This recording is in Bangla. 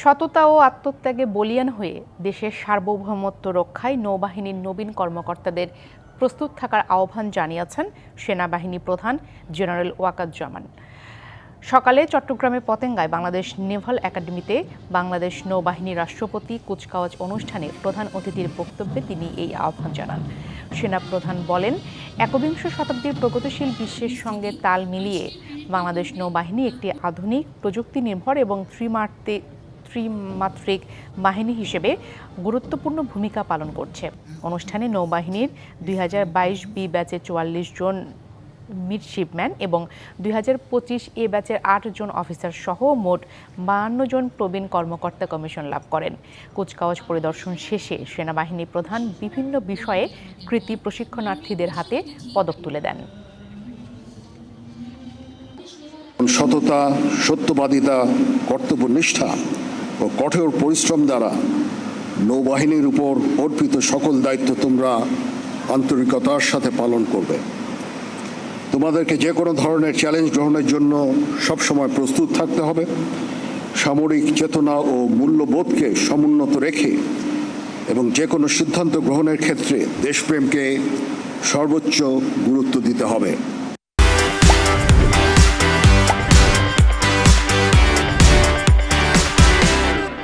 সততা ও আত্মত্যাগে বলিয়ান হয়ে দেশের সার্বভৌমত্ব রক্ষায় নৌবাহিনীর নবীন কর্মকর্তাদের প্রস্তুত থাকার আহ্বান জানিয়েছেন সেনাবাহিনী প্রধান জেনারেল ওয়াকাজ্জামান সকালে চট্টগ্রামের পতেঙ্গায় বাংলাদেশ নেভাল একাডেমিতে বাংলাদেশ নৌবাহিনী রাষ্ট্রপতি কুচকাওয়াজ অনুষ্ঠানে প্রধান অতিথির বক্তব্যে তিনি এই আহ্বান জানান। সেনাপ্রধান বলেন, একবিংশ শতাব্দীর প্রগতিশীল বিশ্বের সঙ্গে তাল মিলিয়ে বাংলাদেশ নৌবাহিনী একটি আধুনিক প্রযুক্তি নির্ভর এবং ত্রিমাত্রিক ত্রিমাত্রিক বাহিনী হিসেবে গুরুত্বপূর্ণ ভূমিকা পালন করছে। অনুষ্ঠানে নৌবাহিনীর দুই হাজার বাইশ বি ব্যাচে চুয়াল্লিশ জন মিডশিপম্যান এবং দুই হাজার পঁচিশ এ ব্যাচের আট জন অফিসার সহ মোট বাহান্ন জন প্রবীণ কর্মকর্তা কমিশন লাভ করেন। কুচকাওয়াজ পরিদর্শন শেষে সেনাবাহিনী প্রধান বিভিন্ন বিষয়ে কৃতি প্রশিক্ষণার্থীদের হাতে পদক তুলে দেন। সততা, সত্যবাদিতা, কর্তব্যনিষ্ঠা ও কঠোর পরিশ্রম দ্বারা নৌবাহিনীর উপর অর্পিত সকল দায়িত্ব তোমরা আন্তরিকতার সাথে পালন করবে। তোমাদেরকে যে কোনো ধরনের চ্যালেঞ্জ গ্রহণের জন্য সবসময় প্রস্তুত থাকতে হবে। সামরিক চেতনা ও মূল্যবোধকে সমুন্নত রেখে এবং যে কোনো সিদ্ধান্ত গ্রহণের ক্ষেত্রে দেশপ্রেমকে সর্বোচ্চ গুরুত্ব দিতে হবে।